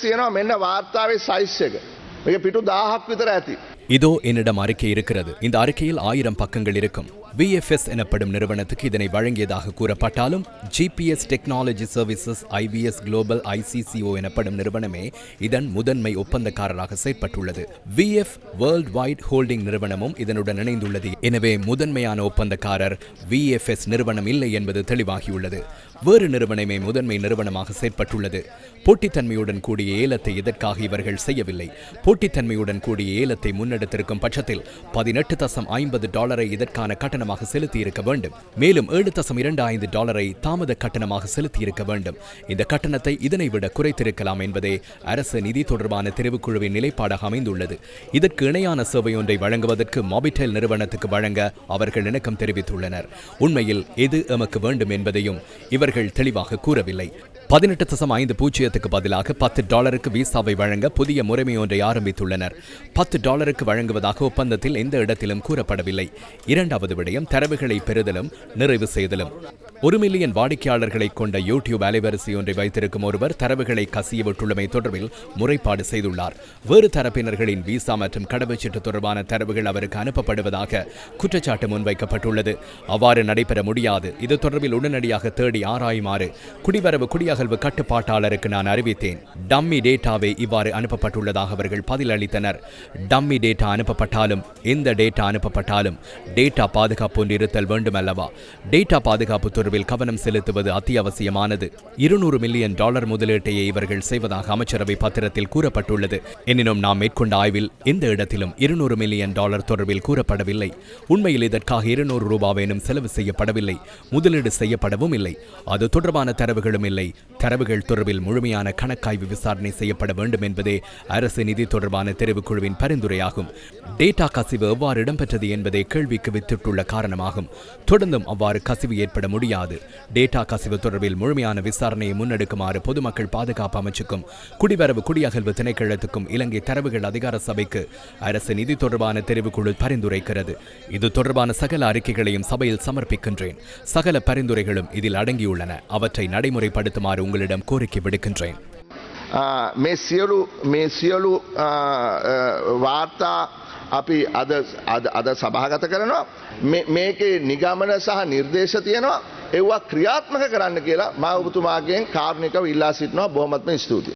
තියෙනවා මෙන්න වාර්තාවේ සයිස් එක. මේක පිටු 1000ක් විතර ඇති. இதோ என்னிடம் அறிக்கை இருக்கிறது இந்த அறிக்கையில் ஆயிரம் பக்கங்கள் இருக்கும் விஎஃப்எஸ் எனப்படும் நிறுவனத்துக்கு இதனை வழங்கியதாக கூறப்பட்டாலும் G P S technology services I V S global I C C O எனப்படும் நிறுவனமே இதன் முதன்மை ஒப்பந்தக்காரராக செயற்பட்டுள்ளது விஎஃப் வேர்ல்ட் வைட் ஹோல்டிங் நிறுவனமும் இதனுடன் இணைந்துள்ளது எனவே முதன்மையான ஒப்பந்தக்காரர் விஎஃப்எஸ் நிறுவனம் இல்லை என்பது தெளிவாகியுள்ளது வேறு நிறுவனமே முதன்மை நிறுவனமாக செயற்பட்டுள்ளது. போட்டித்தன்மையுடன் கூடிய ஏலத்தை இதற்காக இவர்கள் செய்யவில்லை? போட்டித்தன்மையுடன் கூடிய ஏலத்தை முன்னெடுத்திருக்கும் பட்சத்தில் பதினெட்டு தசம் ஐம்பது டாலரை இதற்கான கட்டணமாக செலுத்தியிருக்க வேண்டும். மேலும் ஏழு தசம் இரண்டு ஐந்து டாலரை தாமத கட்டணமாக செலுத்தியிருக்க வேண்டும். இந்த கட்டணத்தை இதனை விட குறைத்திருக்கலாம் என்பதே அரசு நிதி தொடர்பான தெரிவுக்குழுவின் நிலைப்பாடாக அமைந்துள்ளது. இதற்கு இணையான சேவை ஒன்றை வழங்குவதற்கு மொபிடெல் நிறுவனத்துக்கு வழங்க அவர்கள் இணக்கம் தெரிவித்துள்ளனர். உண்மையில் எது எமக்கு வேண்டும் என்பதையும் அவர்கள் தெளிவாக கூறவில்லை. பதினெட்டு தசம் ஐந்து பூஜ்ஜியத்துக்கு பதிலாக பத்து டாலருக்கு விசாவை வழங்க புதிய முறைமை ஒன்றை ஆரம்பித்துள்ளனர். பத்து டாலருக்கு வழங்குவதாக ஒப்பந்தத்தில் எந்த இடத்திலும் கூறப்படவில்லை. இரண்டாவது விடயம் தரவுகளை பெறுதலும் நிறைவு செய்தலும். ஒரு மில்லியன் வாடிக்கையாளர்களை கொண்ட யூடியூப் அலைவரிசை ஒன்றை வைத்திருக்கும் ஒருவர் தரவுகளை கசியவிட்டுள்ளமை தொடர்பில் முறைப்பாடு செய்துள்ளார். வேறு தரப்பினர்களின் விசா மற்றும் கடவுச்சீட்டு தொடர்பான தரவுகள் அவருக்கு அனுப்பப்படுவதாக குற்றச்சாட்டு முன்வைக்கப்பட்டுள்ளது. அவ்வாறு நடைபெற முடியாது. இது தொடர்பில் உடனடியாக தேடி ஆராயுமாறு குடிவரவு குடியாக குடியகல்வு கட்டுப்பாட்டாளருக்கு நான் அறிவித்தேன். டம்மி டேட்டாவே இவ்வாறு அனுப்பப்பட்டுள்ளதாக அவர்கள் பதிலளித்தனர். டம்மி டேட்டா அனுப்பப்பட்டாலும் எந்த டேட்டா அனுப்பப்பட்டாலும் டேட்டா பாதுகாப்பு ஒன்று இருத்தல் வேண்டும் அல்லவா டேட்டா பாதுகாப்பு தொடர்பில் கவனம் செலுத்துவது அத்தியாவசியமானது. இருநூறு மில்லியன் டாலர் முதலீட்டையே இவர்கள் செய்வதாக அமைச்சரவை பத்திரத்தில் கூறப்பட்டுள்ளது. எனினும் நாம் மேற்கொண்ட ஆய்வில் எந்த இடத்திலும் இருநூறு மில்லியன் டாலர் தொடர்பில் கூறப்படவில்லை. உண்மையில் இதற்காக இருநூறு ரூபாவேனும் செலவு செய்யப்படவில்லை. முதலீடு செய்யப்படவும் இல்லை. அது தொடர்பான தரவுகளும் இல்லை. தரவுகள் தொடர்பில் முழுமையான கணக்காய்வு விசாரணை செய்யப்பட வேண்டும் என்பதே அரசு நிதி தொடர்பான தெரிவுக்குழுவின் பரிந்துரையாகும். டேட்டா கசிவு எவ்வாறு இடம்பெற்றது என்பதே கேள்விக்கு வித்திட்டுள்ள காரணமாகும். தொடர்ந்தும் அவ்வாறு கசிவு ஏற்பட முடியாது. டேட்டா கசிவு தொடர்பில் முழுமையான விசாரணையை முன்னெடுக்குமாறு பொதுமக்கள் பாதுகாப்பு அமைச்சுக்கும் குடிவரவு குடியகல்வு திணைக்களத்துக்கும் இலங்கை தரவுகள் அதிகார சபைக்கு அரசு நிதி தொடர்பான தெரிவுக்குழு பரிந்துரைக்கிறது. இது தொடர்பான சகல அறிக்கைகளையும் சபையில் சமர்ப்பிக்கின்றேன். சகல பரிந்துரைகளும் இதில் அடங்கியுள்ளன. அவற்றை நடைமுறைப்படுத்துமாறு உங்களிடம் கோரிக்கை விடுக்கின்றேன் ආ, මේ සියලු මේ සියලු ආ, ආ, වාර්තා අපි අද අද අද සභාගත කරනවා මේ- මේකේ නිගමන සහ නිර්දේශ තියෙනවා ඒවා ක්‍රියාත්මක කරන්න කියලා මා ඔබතුමාගෙන් කාරණිකව ඉල්ලා සිටිනවා බොහොමත්ම ස්තුතියි